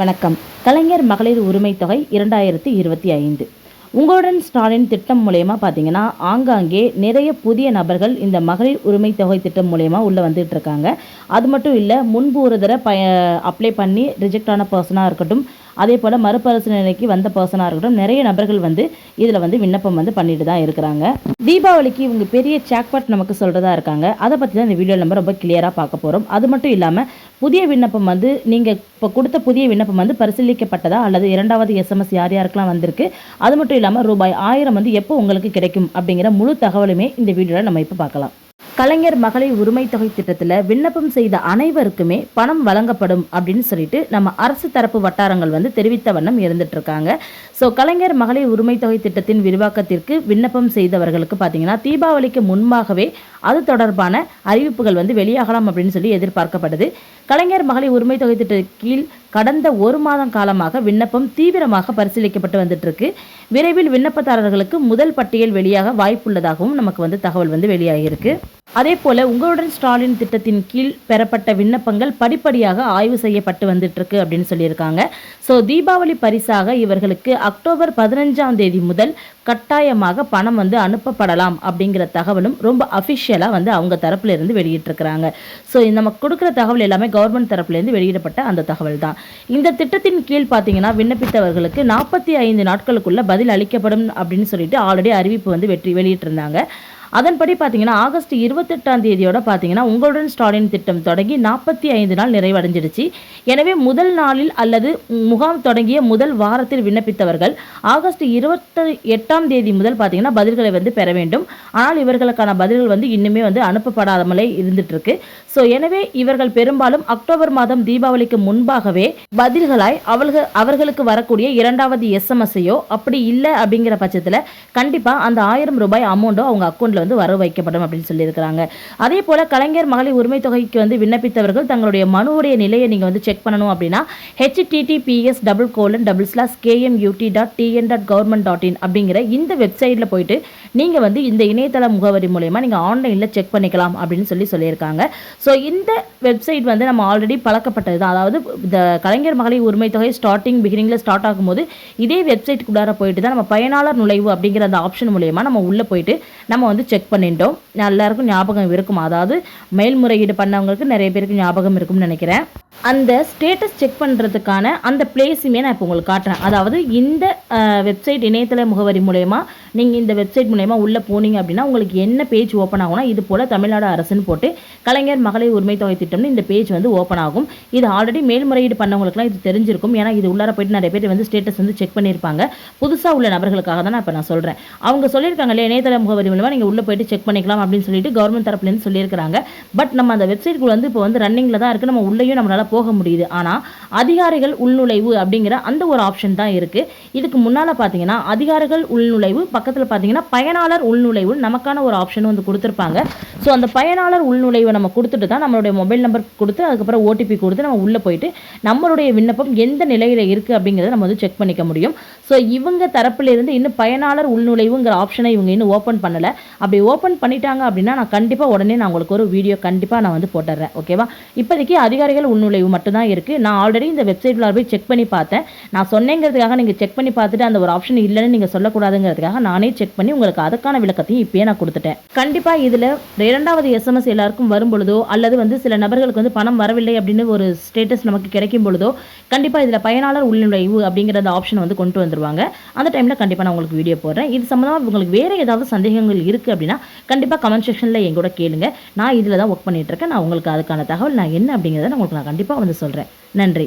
வணக்கம். கலைஞர் மகளிர் உரிமை தொகை இரண்டாயிரத்தி இருபத்தி ஐந்து. உங்களுடன் ஸ்டாலின் திட்டம் மூலயமா பார்த்தீங்கன்னா ஆங்காங்கே நிறைய புதிய நபர்கள் இந்த மகளிர் உரிமை தொகை திட்டம் மூலயமா உள்ளே வந்துட்டு இருக்காங்க. அது மட்டும் இல்லை முன்பு ஒரு தடவை ப அப்ளை பண்ணி ரிஜெக்ட் ஆன பர்சனாக இருக்கட்டும் அதே போல் மறுபரிசீலனைக்கு வந்த பர்சனாக இருக்கட்டும் நிறைய நபர்கள் வந்து இதில் வந்து விண்ணப்பம் வந்து பண்ணிட்டு தான் இருக்கிறாங்க. தீபாவளிக்கு இவங்க பெரிய சாக்பாட் நமக்கு சொல்கிறதா இருக்காங்க. அதை பற்றி தான் இந்த வீடியோ நம்ம ரொம்ப கிளியராக பார்க்க போகிறோம் அது மட்டும் இல்லாமல் புதிய விண்ணப்பம் வந்து நீங்கள் இப்போ கொடுத்த புதிய விண்ணப்பம் வந்து பரிசீலிக்கப்பட்டதா அல்லது இரண்டாவது எஸ்எம்எஸ் யார் யாருக்கெல்லாம் வந்திருக்கு? அது மட்டும் இல்லாமல் ரூபாய் ஆயிரம் வந்து எப்போ உங்களுக்கு கிடைக்கும் அப்படிங்கிற முழு தகவலுமே இந்த வீடியோவில் நம்ம இப்போ பார்க்கலாம். கலைஞர் மகளிர் உரிமை தொகை திட்டத்தில் விண்ணப்பம் செய்த அனைவருக்குமே பணம் வழங்கப்படும் அப்படின்னு சொல்லிட்டு நம்ம அரசு தரப்பு வட்டாரங்கள் வந்து தெரிவித்த வண்ணம் இருந்துட்டு இருக்காங்க ஸோ கலைஞர் மகளிர் உரிமை தொகை திட்டத்தின் விரிவாக்கத்திற்கு விண்ணப்பம் செய்தவர்களுக்கு பார்த்தீங்கன்னா தீபாவளிக்கு முன்பாகவே அது தொடர்பான அறிவிப்புகள் வந்து வெளியாகலாம் அப்படின்னு சொல்லி எதிர்பார்க்கப்படுது கலைஞர் மகளிர் உரிமை தொகை திட்ட கீழ் கடந்த ஒரு மாதம் காலமாக விண்ணப்பம் தீவிரமாக பரிசீலிக்கப்பட்டு வந்துட்டு இருக்கு விரைவில் விண்ணப்பதாரர்களுக்கு முதல் பட்டியல் வெளியாக வாய்ப்புள்ளதாகவும் நமக்கு வந்து தகவல் வந்து வெளியாகியிருக்கு. அதே போல உங்களுடன் ஸ்டாலின் திட்டத்தின் கீழ் பெறப்பட்ட விண்ணப்பங்கள் படிப்படியாக ஆய்வு செய்யப்பட்டு வந்துட்டு இருக்கு அப்படின்னு சொல்லியிருக்காங்க. ஸோ தீபாவளி பரிசாக இவர்களுக்கு அக்டோபர் பதினஞ்சாம் தேதி முதல் கட்டாயமாக பணம் வந்து அனுப்பப்படலாம் அப்படிங்கிற தகவலும் ரொம்ப அஃபிஷியலாக வந்து அவங்க தரப்புல இருந்து வெளியிட்டிருக்கிறாங்க ஸோ நம்ம கொடுக்குற தகவல் எல்லாமே கவர்மெண்ட் தரப்புலேருந்து வெளியிடப்பட்ட அந்த தகவல் தான் இந்த திட்டத்தின் கீழ் பார்த்தீங்கன்னா விண்ணப்பித்தவர்களுக்கு நாற்பத்தி ஐந்து நாட்களுக்குள்ள பதில் அளிக்கப்படும் அப்படின்னு சொல்லிட்டு ஆல்ரெடி அறிவிப்பு வந்து வெற்றி வெளியிட்டிருந்தாங்க. அதன்படி பார்த்தீங்கன்னா ஆகஸ்ட் இருபத்தெட்டாம் தேதியோட பார்த்தீங்கன்னா உங்களுடன் ஸ்டாலின் திட்டம் தொடங்கி நாற்பத்தி ஐந்து நாள் நிறைவடைஞ்சிடுச்சு. எனவே முதல் நாளில் அல்லது முகாம் தொடங்கிய முதல் வாரத்தில் விண்ணப்பித்தவர்கள் ஆகஸ்ட் இருபத்தி எட்டாம் தேதி முதல் பார்த்தீங்கன்னா பதில்களை வந்து பெற வேண்டும். ஆனால் இவர்களுக்கான பதில்கள் வந்து இன்னுமே வந்து அனுப்பப்படாமலே இருந்துட்டு இருக்கு ஸோ எனவே இவர்கள் பெரும்பாலும் அக்டோபர் மாதம் தீபாவளிக்கு முன்பாகவே பதில்களாய் அவர்கள் அவர்களுக்கு வரக்கூடிய இரண்டாவது எஸ்எம்எஸ்ஸையோ அப்படி இல்லை அப்படிங்கிற பட்சத்தில் கண்டிப்பாக அந்த ஆயிரம் ரூபாய் அமௌண்ட்டோ அவங்க அக்கௌண்ட்டில் வந்து வர வைக்கப்படும் அப்படின்னு சொல்லியிருக்கிறாங்க. அதே போல் கலைஞர் மகளிர் உரிமை தொகைக்கு வந்து விண்ணப்பித்தவர்கள் தங்களுடைய மனுவுடைய நிலையை நீங்கள் வந்து செக் பண்ணணும் அப்படின்னா HTTPS double colon double slash KMUT dot TN dot government dot in அப்படிங்கிற இந்த வெப்சைட்டில் போயிட்டு நீங்கள் வந்து இந்த இணையதள முகவரி மூலயமா நீங்கள் ஆன்லைனில் செக் பண்ணிக்கலாம் அப்படின்னு சொல்லி சொல்லியிருக்காங்க. ஸோ இந்த வெப்சைட் வந்து நம்ம ஆல்ரெடி பழக்கப்பட்டது தான். அதாவது இந்த கலைஞர் மகளிர் உரிமை தொகை ஸ்டார்டிங் பிகினிங்கில் ஸ்டார்ட் ஆகும்போது இதே வெப்சைட்டுக்குள்ளார போயிட்டு தான் நம்ம பயனாளர் நுழைவு அப்படிங்கிற அந்த ஆப்ஷன் மூலயமா நம்ம உள்ளே போயிட்டு நம்ம வந்து செக் பண்ணிட்டோம். எல்லாருக்கும் ஞாபகம் இருக்கும்? அதாவது மேல்முறையீடு பண்ணவங்களுக்கு நிறைய பேருக்கு ஞாபகம் இருக்கும்னு நினைக்கிறேன். அந்த ஸ்டேட்டஸ் செக் பண்ணுறதுக்கான அந்த பிளேஸுமே நான் இப்போ உங்களுக்கு காட்டுறேன். அதாவது இந்த வெப்சைட் இணையதள முகவரி மூலயமா நீங்கள் இந்த வெப்சைட் மூலயமா உள்ளே போனீங்க அப்படின்னா உங்களுக்கு என்ன பேஜ் ஓப்பன் ஆகும்னா இது போல் தமிழ்நாடு அரசுன்னு போட்டு கலைஞர் மகளிர் உரிமை தொகை திட்டம்னு இந்த பேஜ் வந்து ஓப்பன் ஆகும். இது ஆல்ரெடி மேல்முறையீடு பண்ணவங்களுக்குலாம் இது தெரிஞ்சிருக்கும். ஏன்னா இது உள்ளார போயிட்டு நிறைய பேர் வந்து ஸ்டேட்டஸ் வந்து செக் பண்ணியிருப்பாங்க. புதுசாக உள்ள நபர்களுக்காக தான் நான் இப்போ நான் சொல்கிறேன் அவங்க சொல்லியிருக்காங்க இல்லையா இணையதள முகவரி மூலமாக நீங்கள் உள்ளே போயிட்டு செக் பண்ணிக்கலாம் அப்படின்னு சொல்லிட்டு கவர்மெண்ட் தரப்புலேருந்து சொல்லியிருக்காங்க பட் நம்ம அந்த வெப்சைட்டுக்குள்ளே வந்து இப்போ வந்து ரன்னிங்கில் தான் இருக்குது நம்ம உள்ளேயும் நம்மளால் போக முடியுது. ஆனால் அதிகாரிகள் உள்நுழைவு அப்படிங்கிற அந்த ஒரு ஆப்ஷன் தான் இருக்குது இதுக்கு முன்னால் பார்த்தீங்கன்னா அதிகாரிகள் உள்நுழைவு பக்கத்தில் பார்த்தீங்கன்னா பயனாளர் உள்நுழைவு நமக்கான ஒரு ஆப்ஷன் வந்து கொடுத்துருப்பாங்க. ஸோ அந்த பயனாளர் உள்நுழைவை நம்ம கொடுத்துட்டு தான் நம்மளுடைய மொபைல் நம்பர் கொடுத்து அதுக்கப்புறம் ஓடிபி கொடுத்து நம்ம உள்ளே போயிட்டு நம்மளுடைய விண்ணப்பம் எந்த நிலையில் இருக்குது அப்படிங்கிறத நம்ம வந்து செக் பண்ணிக்க முடியும். ஸோ இவங்க தரப்பிலிருந்து இன்னும் பயனாளர் உள்நுழைவுங்கிற ஆப்ஷனை இவங்க இன்னும் ஓப்பன் பண்ணலை. அப்படி ஓப்பன் பண்ணிட்டாங்க அப்படின்னா நான் கண்டிப்பாக உடனே நான் உங்களுக்கு ஒரு வீடியோ கண்டிப்பாக நான் வந்து போட்டுறேன். ஓகேவா இப்போதைக்கு அதிகாரிகள் உள்நுழைவு மட்டும்தான் இருக்குது நான் ஆல்ரெடி இந்த வெப்சைட்டில் போய் செக் பண்ணி பார்த்தேன். நான் சொன்னேங்கிறதுக்காக நீங்கள் செக் பண்ணி பார்த்துட்டு அந்த ஒரு ஆப்ஷன் இல்லைன்னு நீங்கள் சொல்லக்கூடாதுங்கிறதுக்காக நானே செக் பண்ணி உங்களுக்கு அதுக்கான விளக்கத்தையும் இப்போயே நான் கொடுத்துட்டேன். கண்டிப்பாக இதில் இரண்டாவது எஸ்எம்எஸ் எல்லாருக்கும் வரும் பொழுதோ அல்லது வந்து சில நபர்களுக்கு வந்து பணம் வரவில்லை அப்படின்னு ஒரு ஸ்டேட்டஸ் நமக்கு கிடைக்கும் பொழுதோ கண்டிப்பாக இதில் பயனாளர் உள்நுழைவு அப்படிங்கிற அந்த ஆப்ஷன் வந்து கொண்டு வந்துருவாங்க. அந்த டைமில் கண்டிப்பாக நான் உங்களுக்கு வீடியோ போடுறேன். இது சம்மந்தமாக உங்களுக்கு வேறு ஏதாவது சந்தேகங்கள் இருக்குது அப்படின்னா கண்டிப்பாக கமெண்ட் செக்ஷனில் எங்கூட கேளுங்க. நான் இதில் தான் ஒர்க் பண்ணிட்டு இருக்கேன். நான் உங்களுக்கு அதுக்கான தகவல் நான் என்ன அப்படிங்கிறத உங்களுக்கு நான் கண்டிப்பாக கண்டிப்பாக வந்து சொல்கிறேன் நன்றி.